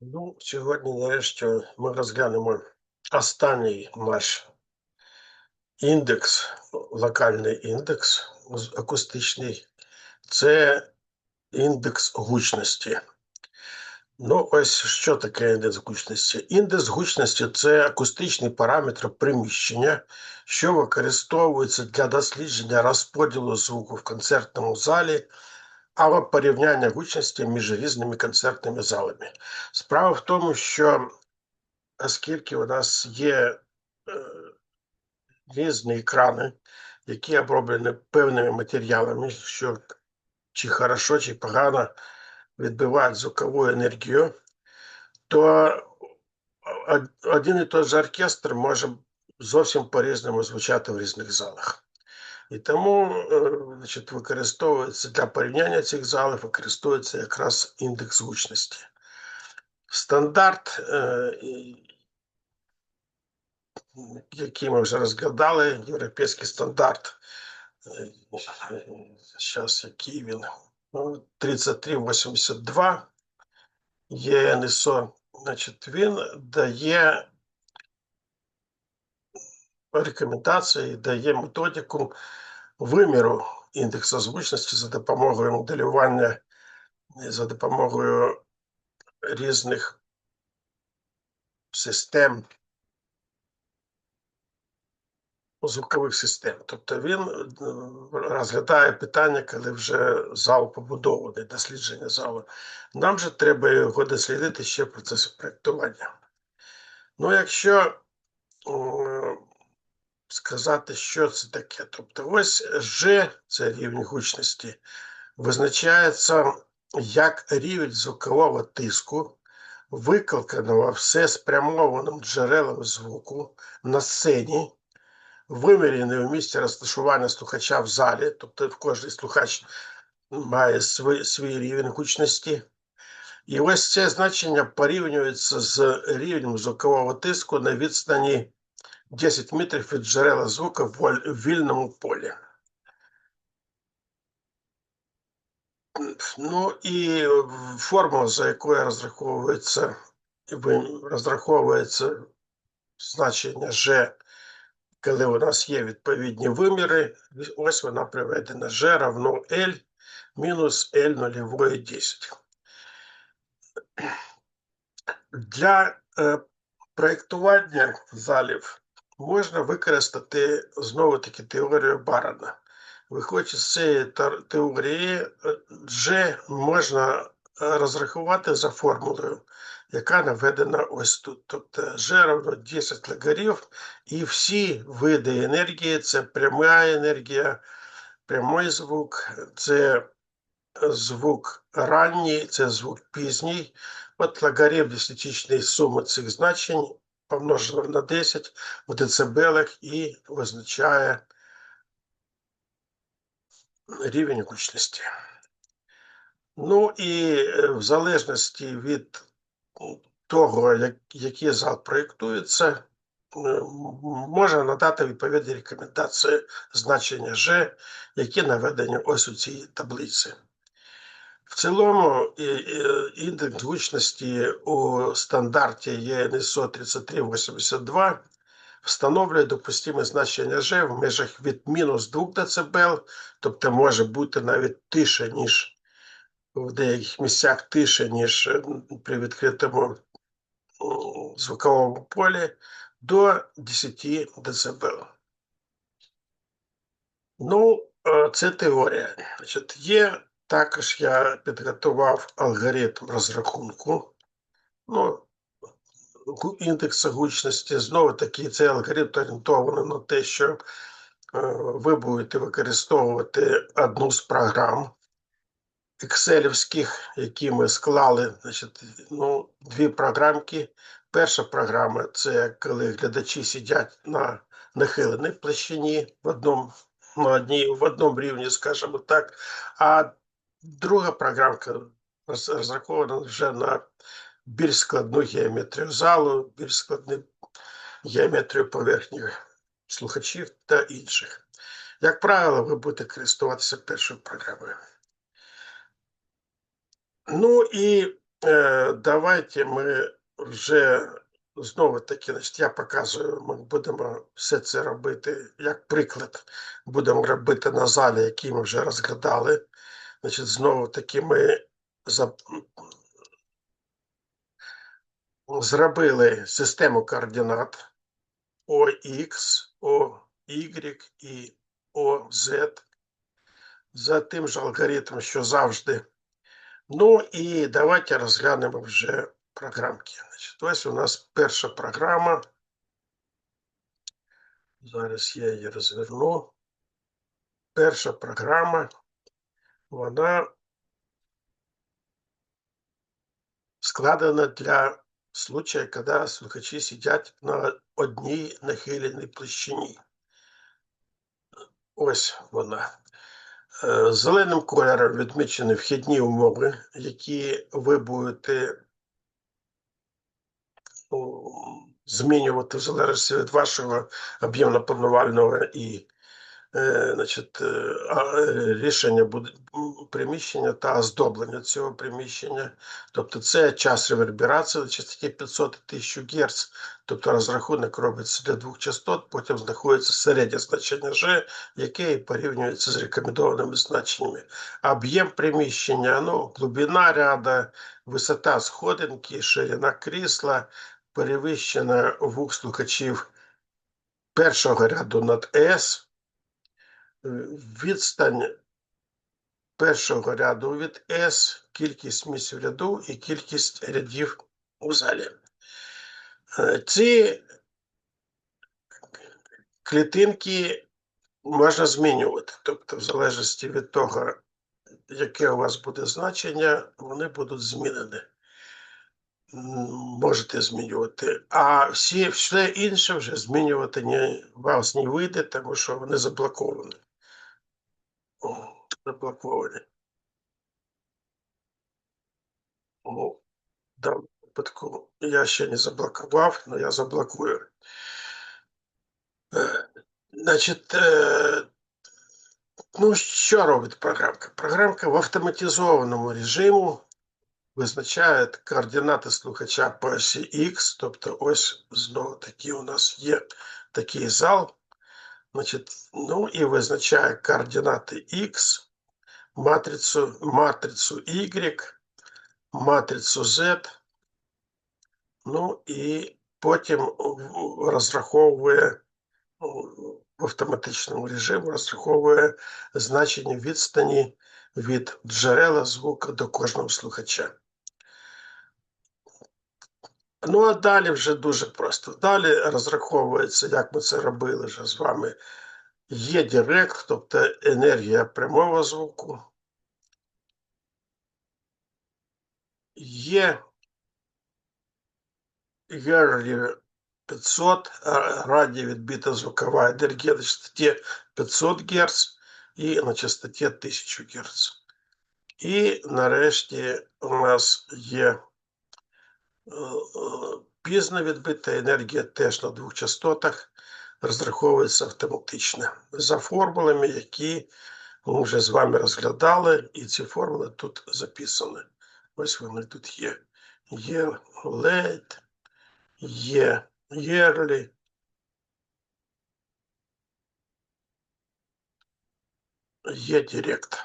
Ну, сьогодні, нарешті, ми розглянемо останній наш індекс, локальний індекс акустичний. Це індекс гучності. Ну, ось що таке індекс гучності? Індекс гучності це акустичний параметр приміщення, що використовується для дослідження розподілу звуку в концертному залі або порівняння гучності між різними концертними залами. Справа в тому, що оскільки у нас є е, різні екрани, які оброблені певними матеріалами, що чи хорошо, чи погано відбивають звукову енергію, то один і той же оркестр може зовсім по-різному звучати в різних залах. І тому е, значить, використовується для порівняння цих залів, використовується якраз індекс гучності. Стандарт, е, який ми вже розглядали, європейський стандарт. Зараз який він? Ну, 3382 ЄНСО. Значить, він дає рекомендації, дає методику виміру індексу звучності за допомогою моделювання, за допомогою різних систем, звукових систем. Тобто він е, розглядає питання, коли вже зал побудований, дослідження залу. Нам же треба його дослідити ще в процесі проєктування. Ну, якщо сказати, що це таке, тобто ось G, це рівень гучності, визначається як рівень звукового тиску, викликаного все спрямованим джерелом звуку на сцені, вимірений у місці розташування слухача в залі, тобто в слухач має свій, свій рівень гучності. І ось це значення порівнюється з рівнем звукового тиску на відстані 10 метрів від джерела звука в вільному полі. Ну і формула, за якою розраховується, розраховується значення G, коли у нас є відповідні виміри, ось вона приведена G равно L мінус L нульової 10. Для е, проєктування залів можна використати знову таки теорію Барона. Виходячи з цієї теорії, е, G можна е, розрахувати за формулою, яка наведена ось тут. Тобто G равно 10 логарів, і всі види енергії це пряма енергія, прямий звук, це звук ранній, це звук пізній. От логарифм десятичної суми цих значень помножено на 10 в децибелах і визначає рівень гучності. Ну і е, в залежності від того, як, який зал проєктується, е, м- можна надати відповідні рекомендації значення G, які наведені ось у цій таблиці. В цілому індекс гучності у стандарті ЄНСО 3382 встановлює допустиме значення G в межах від мінус 2 дБ, тобто може бути навіть тише, ніж в деяких місцях тише, ніж при відкритому звуковому полі, до 10 дБ. Ну, е, це теорія. Значить, є також я підготував алгоритм розрахунку. Ну, індексу гучності. Знову таки, цей алгоритм орієнтований на те, що е, ви будете використовувати одну з програм екселівських, які ми склали. Значить, ну, дві програмки. Перша програма це коли глядачі сидять на нахиленій площині в одному, на одній, в одному рівні, скажімо так. А друга програмка розрахована вже на більш складну геометрію залу, більш складну геометрію поверхні слухачів та інших. Як правило, ви будете користуватися першою програмою. Ну і е, давайте ми вже знову таки, значить, я показую, ми будемо все це робити як приклад. Будемо робити на залі, який ми вже розглядали. Значить, знову таки ми зробили систему координат OX, OY і OZ за тим же алгоритмом, що завжди. Ну і давайте розглянемо вже програмки. Значить, ось у нас перша програма. Зараз я її розверну. Перша програма, вона складена для случая, коли слухачі сидять на одній нахиленій площині. Ось вона. Е, Зеленим кольором відмічені вхідні умови, які ви будете змінювати в залежності від вашого об'ємно планувального і значить, е, е, рішення буде приміщення та оздоблення цього приміщення. Тобто це час реверберації на частоті 500 і 1000 Гц, тобто розрахунок робиться для двох частот, потім знаходиться середнє значення G, яке порівнюється з рекомендованими значеннями. Об'єм приміщення, ну, глибина ряда, висота сходинки, ширина крісла, перевищена вух слухачів першого ряду над S, відстань першого ряду від S, кількість місць в ряду і кількість рядів у залі. Е, Ці клітинки можна змінювати. Тобто, в залежності від того, яке у вас буде значення, вони будуть змінені. Можете змінювати. А всі, все інше вже змінювати не, вас не вийде, тому що вони заблоковані. Заблоковані. Ну, в даному випадку я ще не заблокував, але я заблокую. Е, Значить, е, ну що робить програмка? Програмка в автоматизованому режимі визначає координати слухача по осі X, тобто ось знову таки у нас є такий зал. Значить, ну і визначає координати X, матрицю, матрицю Y, матрицю Z, ну і потім розраховує ну, в автоматичному режимі, розраховує значення відстані від джерела звуку до кожного слухача. Ну, а далі вже дуже просто. Далі розраховується, як ми це робили вже з вами. Є директ, тобто енергія прямого звуку. Є Yearly 500, а радіо відбита звукова енергія на частоті 500 Гц і на частоті 1000 Гц. І нарешті у нас є е, е, пізно відбита енергія теж на двох частотах, розраховується автоматично за формулами, які ми вже з вами розглядали, і ці формули тут записані. Ось вони тут є. Є LED, є yearly, є директ.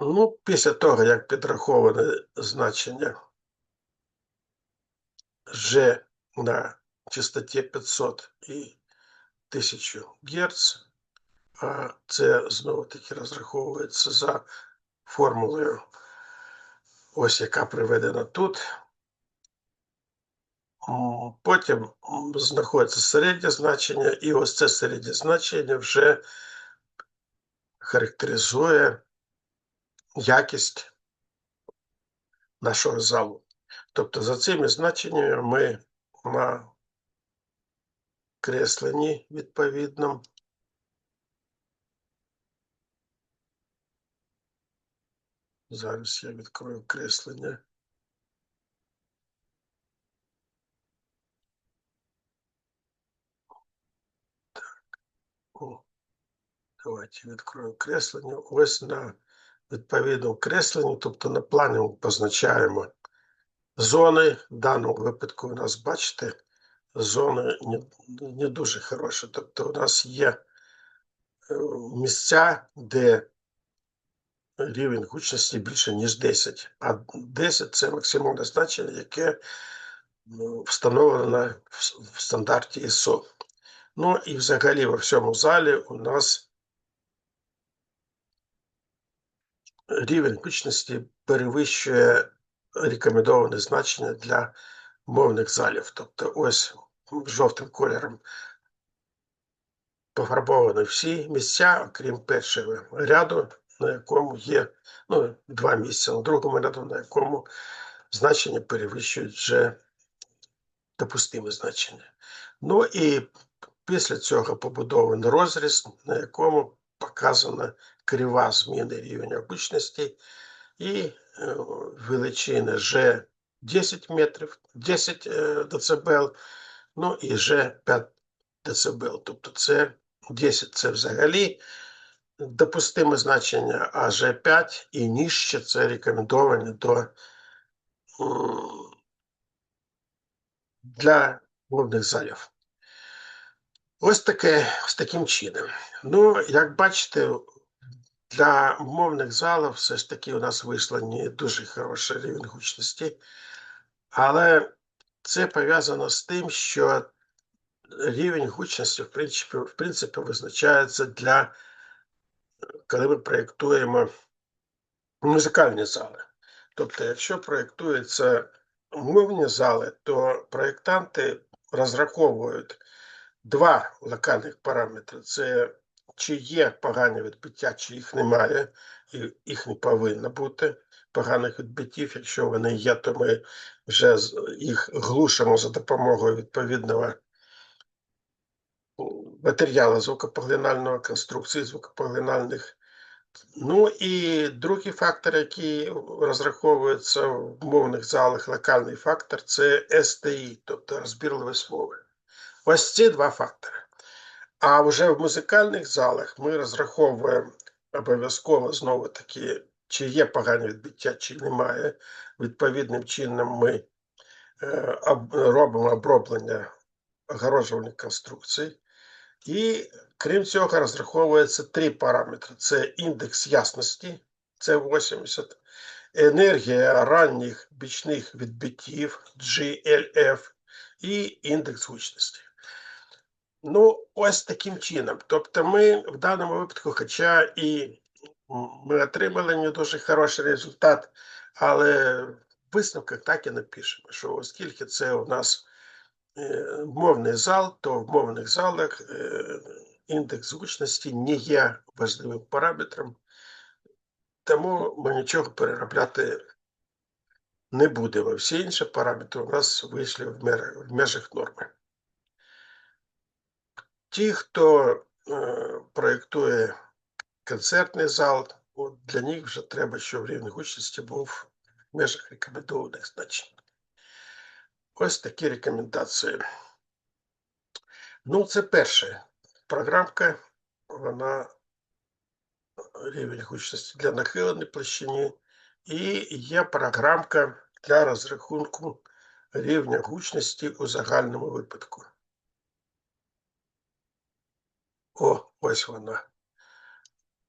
Ну, після того, як підраховане значення G на частоті 500 і 1000 Гц, а це знову таки розраховується за формулою, ось яка приведена тут. Потім знаходиться середнє значення, і ось це середнє значення вже характеризує якість нашого залу. Тобто за цими значеннями ми на кресленні відповідно Зараз я відкрою креслення. Так. О, давайте відкрою креслення. Ось на відповідно креслені, тобто на плані позначаємо зони. В даному випадку у нас, бачите, зони не, не дуже хороші. Тобто у нас є е, місця, де рівень гучності більше, ніж 10, а 10 це максимальне значення, яке ну, встановлено в- стандарті ISO. Ну і взагалі во всьому залі у нас рівень гучності перевищує рекомендоване значення для мовних залів. Тобто ось жовтим кольором пофарбовані всі місця, окрім першого ряду, на якому є ну, два місця, на другому ряду, на якому значення перевищують вже допустиме значення. Ну і після цього побудований розріз, на якому показана крива зміни рівня гучності і величини G 10 метрів, 10 е, дБ, ну і G 5 дБ. Тобто це 10 це взагалі допустиме значення, а G5 і нижче це рекомендовані до для мовних залів. Ось таке ось таким чином. Ну, як бачите, для мовних залів все ж таки у нас вийшло не дуже хороший рівень гучності, але це пов'язано з тим, що рівень гучності, в принципі, в принципі визначається для коли ми проєктуємо музикальні зали. Тобто, якщо проєктуються мовні зали, то проєктанти розраховують два локальних параметри: це чи є погані відбиття, чи їх немає, і їх не повинно бути поганих відбиттів. Якщо вони є, то ми вже їх глушимо за допомогою відповідного матеріалу звукопоглинального конструкції звукопоглинальних. Ну і другий фактор, який розраховується в мовних залах, локальний фактор, це STI, тобто розбірливість мови. Ось ці два фактори. А вже в музикальних залах ми розраховуємо обов'язково знову таки, чи є погане відбиття, чи немає. Відповідним чином ми е, об- робимо оброблення огороджувальних конструкцій. І крім цього, розраховується три параметри: це індекс ясності, це 80, енергія ранніх бічних відбиттів GLF і індекс гучності. Ну, ось таким чином. Тобто, ми в даному випадку, хоча і ми отримали не дуже хороший результат, але в висновках так і напишемо, що оскільки це у нас е, мовний зал, то в мовних залах е, індекс гучності не є важливим параметром, тому ми нічого переробляти не будемо. Всі інші параметри у нас вийшли в межах норми. Ті, хто е, проєктує концертний зал, от для них вже треба, щоб рівень гучності був в межах рекомендованих значень. Ось такі рекомендації. Ну, це перша програмка, вона рівень гучності для нахиленої площині, і є програмка для розрахунку рівня гучності у загальному випадку. О, ось вона.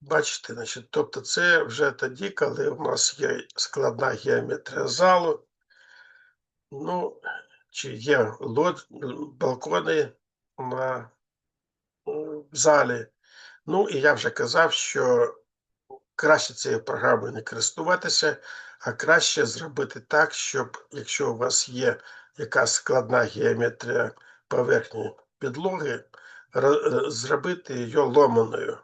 Бачите, значить, тобто це вже тоді, коли у нас є складна геометрія залу. Ну, чи є лод, балкони на в залі. Ну, і я вже казав, що краще цією програмою не користуватися, а краще зробити так, щоб якщо у вас є якась складна геометрія поверхні підлоги, зробити її ломаною.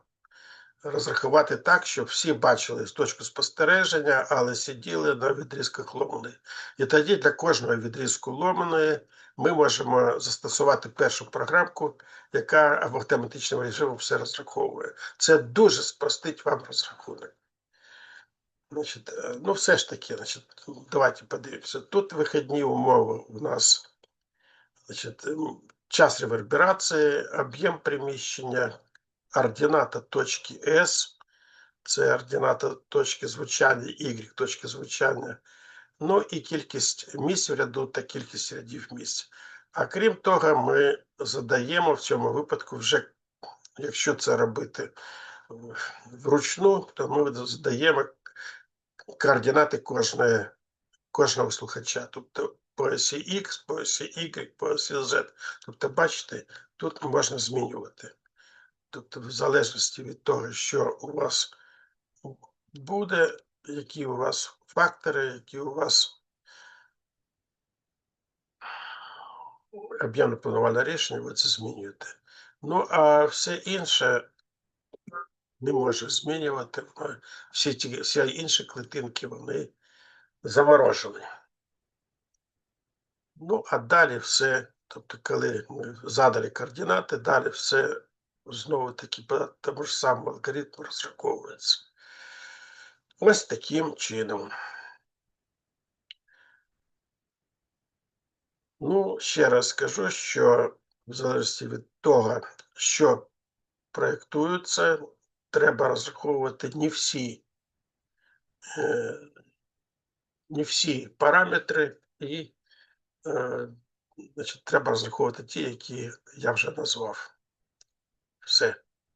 Розрахувати так, щоб всі бачили з точки спостереження, але сиділи на відрізках ломаної. І тоді для кожного відрізку ломаної ми можемо застосувати першу програмку, яка в автоматичному режимі все розраховує. Це дуже спростить вам розрахунок. Значить, е, ну, все ж таки, значить, давайте подивимося. Тут вихідні умови у нас значить, час реверберації, об'єм приміщення, ордината точки S, це ордината точки звучання, Y точки звучання, ну і кількість місць в ряду та кількість рядів місць. А крім того, ми задаємо в цьому випадку вже, якщо це робити вручну, то ми задаємо координати кожної, кожного слухача. Тобто по осі X, по осі Y, по осі Z. Тобто, бачите, тут можна змінювати. Тобто, в залежності від того, що у вас буде, які у вас фактори, які у вас об'ємне планувальне рішення, ви це змінюєте. Ну, а все інше не може змінювати. Всі ті всі інші клітинки, вони заморожені. Ну, а далі все, тобто, коли ми задали координати, далі все знову таки по тому ж самому алгоритму розраховується. Ось таким чином. Ну, ще раз скажу, що в залежності від того, що проєктується, треба розраховувати не всі, е, не всі параметри, і значить, треба розраховувати ті, які я вже назвав. Все.